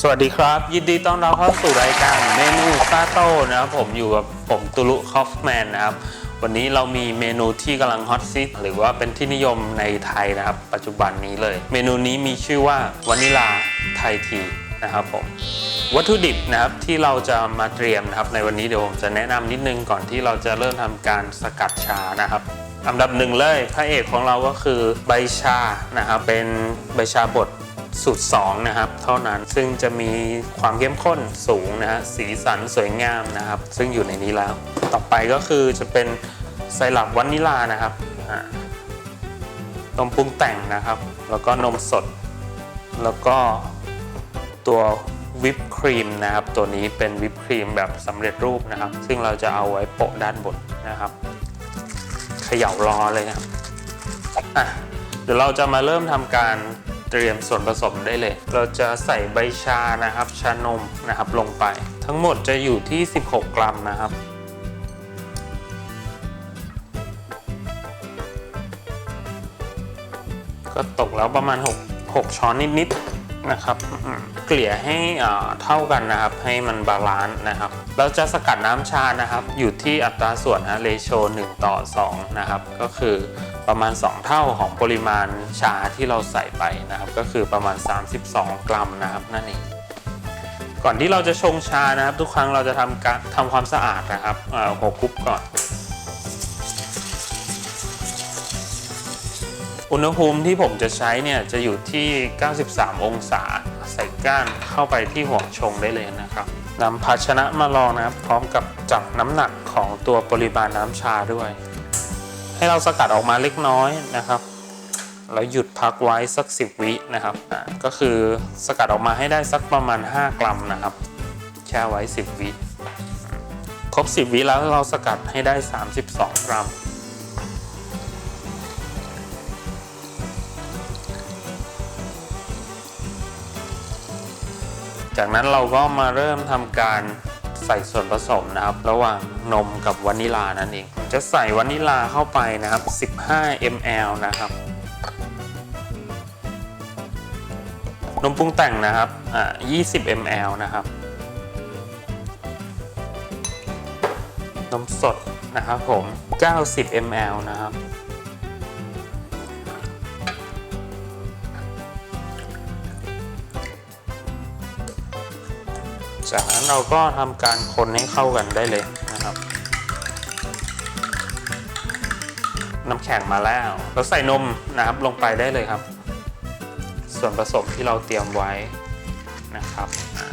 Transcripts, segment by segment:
สวัสดีครับ ยินดีต้อนรับเข้าสู่รายการเมนูซาโต้นะครับผมอยู่กับผมตุลุคอฟแมนนะครับ วันนี้เรามีเมนูที่กำลังฮอตซิหรือว่าเป็นที่นิยมในไทยนะครับ ปัจจุบันนี้เลย เมนูนี้มีชื่อว่าวานิลาไทยทีนะครับผมวัตถุดิบนะครับที่เราจะมาเตรียมนะครับ ในวันนี้เดี๋ยวผมจะแนะนำนิดนึงก่อนที่เราจะเริ่มทำการสกัดชานะครับอันดับหนึ่งเลยพระเอกของเราก็คือใบชานะครับเป็นใบชาบด สูตร 2 นะครับ เท่านั้นซึ่งจะมีความเข้มข้นสูงนะฮะสีสันสวยงามนะครับ ซึ่งอยู่ในนี้แล้ว ต่อไปก็คือจะเป็นไซรัปวานิลานะครับนมปรุงแต่งนะครับ แล้วก็นมสด แล้วก็ตัววิปครีมนะครับ ตัวนี้เป็นวิปครีมแบบสำเร็จรูปนะครับ ซึ่งเราจะเอาไว้โปะด้านบนนะครับเขย่ารอเลยครับอะเดี๋ยวเราจะมาเริ่มทำการ เตรียมส่วนผสมได้เลย เราจะใส่ใบชานะครับ ชานมนะครับลงไป ทั้งหมดจะอยู่ที่ 16 กรัมนะครับก็ตกแล้วประมาณ 6 6 ช้อนนิดๆนะครับ เกลี่ยให้เท่ากันนะครับ ให้มันบาลานซ์นะครับ เราจะสกัดน้ำชานะครับ อยู่ที่อัตราส่วนฮะเรโช1ต่อ2นะครับ ก็คือประมาณ 2 เท่าของปริมาณชาที่เราใส่ไปนะครับ ก็คือประมาณ 32 กรัมนะครับนั่นเองก่อนที่เราจะชงชานะครับ ทุกครั้งเราจะทำการทำความสะอาดนะครับหัวคุกก่อน อุณหภูมิที่ผมจะใช้เนี่ยจะอยู่ที่ 93 องศา ใส่ก้านเข้าไปที่หัวชงได้เลยนะครับ นำภาชนะมาลองนะครับ พร้อมกับจับน้ำหนักของตัวปริมาณน้ำชาด้วย ให้เราสกัดออกมาเล็กน้อยนะครับแล้วหยุดพักไว้สัก 10 วินะครับอ่าก็คือสกัดออกมาให้ได้สักประมาณ 5 กรัมนะครับแช่ไว้ 10 วิครบ 10 วิแล้วเราสกัดให้ได้ 32 กรัม จากนั้นเราก็มาเริ่มทำการใส่ส่วนผสมนะครับ ระหว่างนมกับวานิลานั่นเองจะใส่วานิลาเข้าไปนะครับ 15 ml นะครับ นมปรุงแต่งนะครับอ่า20 ml นะครับ นมสดนะครับผม 90 ml นะครับ จากนั้นเราก็ทำการคนให้เข้ากันได้เลยนะครับ น้ำแข็งมาแล้วเราใส่นมนะครับลงไปได้เลยครับ ส่วนผสมที่เราเตรียมไว้นะครับอ่า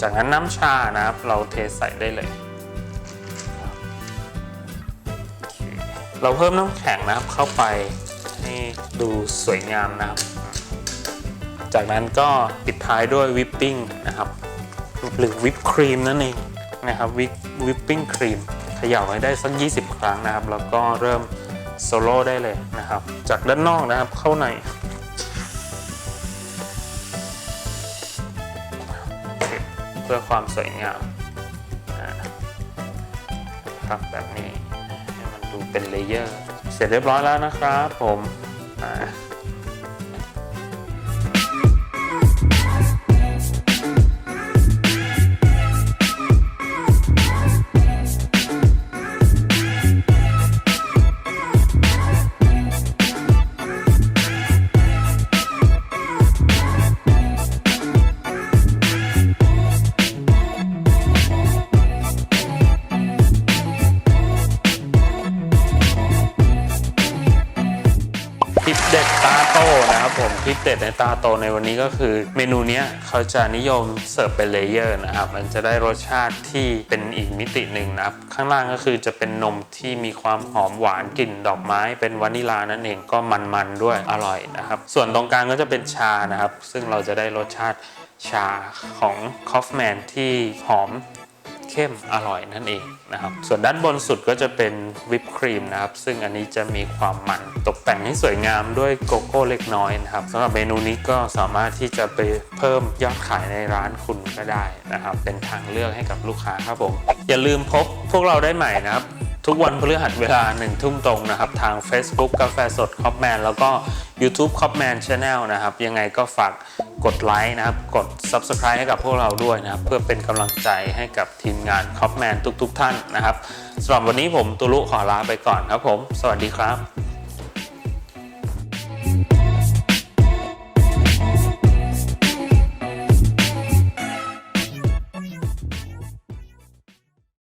จากนั้นน้ำชานะครับ เราเทใส่ได้เลยครับโอเคเราเพิ่มน้ำแข็งนะครับเข้าไปให้ดูสวยงามนะครับ จากนั้นก็ปิดท้ายด้วยวิปปิ้งนะครับ หรือวิปครีมนั่นเองนะครับวิปวิปปิ้งครีมเขย่าให้ได้สัก 20 ครั้งนะครับ แล้วก็เริ่มโซโล่ได้เลยนะครับ จากด้านนอกนะครับเข้าในเพื่อความสวยงามครับแบบนี้ให้มันดูเป็นเลเยอร์ เสร็จเรียบร้อยแล้วนะครับผมอ่า เด็ดตาโตนะครับผมคลิปเด็ดในตาโตในวันนี้ก็คือเมนูนี้เขาจะนิยมเสิร์ฟเป็นเลเยอร์นะครับ มันจะได้รสชาติที่เป็นอีกมิติหนึ่งนะครับ ข้างล่างก็คือจะเป็นนมที่มีความหอมหวานกลิ่นดอกไม้ เป็นวานิลานั่นเองก็มันๆด้วยอร่อยนะครับ ส่วนตรงกลางก็จะเป็นชานะครับ ซึ่งเราจะได้รสชาติชาของคอฟแมนที่หอม เข้มอร่อยนั่นเองนะครับ ส่วนด้านบนสุดก็จะเป็นวิปครีมนะครับ ซึ่งอันนี้จะมีความมันตกแต่งให้สวยงามด้วยโกโก้เล็กน้อยนะครับสำหรับเมนูนี้ก็สามารถที่จะไปเพิ่มยอดขายในร้านคุณก็ได้นะครับ เป็นทางเลือกให้กับลูกค้าครับผม อย่าลืมพบพวกเราได้ใหม่นะครับ ทุกวันพฤหัสเวลาหนึ่งทุ่มตรงนะครับ ทาง Facebook กาแฟสดคอปแมนแล้วก็ YouTube คอปแมนชาแนลนะครับ ยังไงก็ฝากกดไลค์นะครับ กด Subscribe ให้กับพวกเราด้วยนะครับ เพื่อเป็นกำลังใจให้กับทีมงานคอปแมนทุกๆท่านนะครับสำหรับวันนี้ผมตุลุขอลาไปก่อนครับผม สวัสดีครับ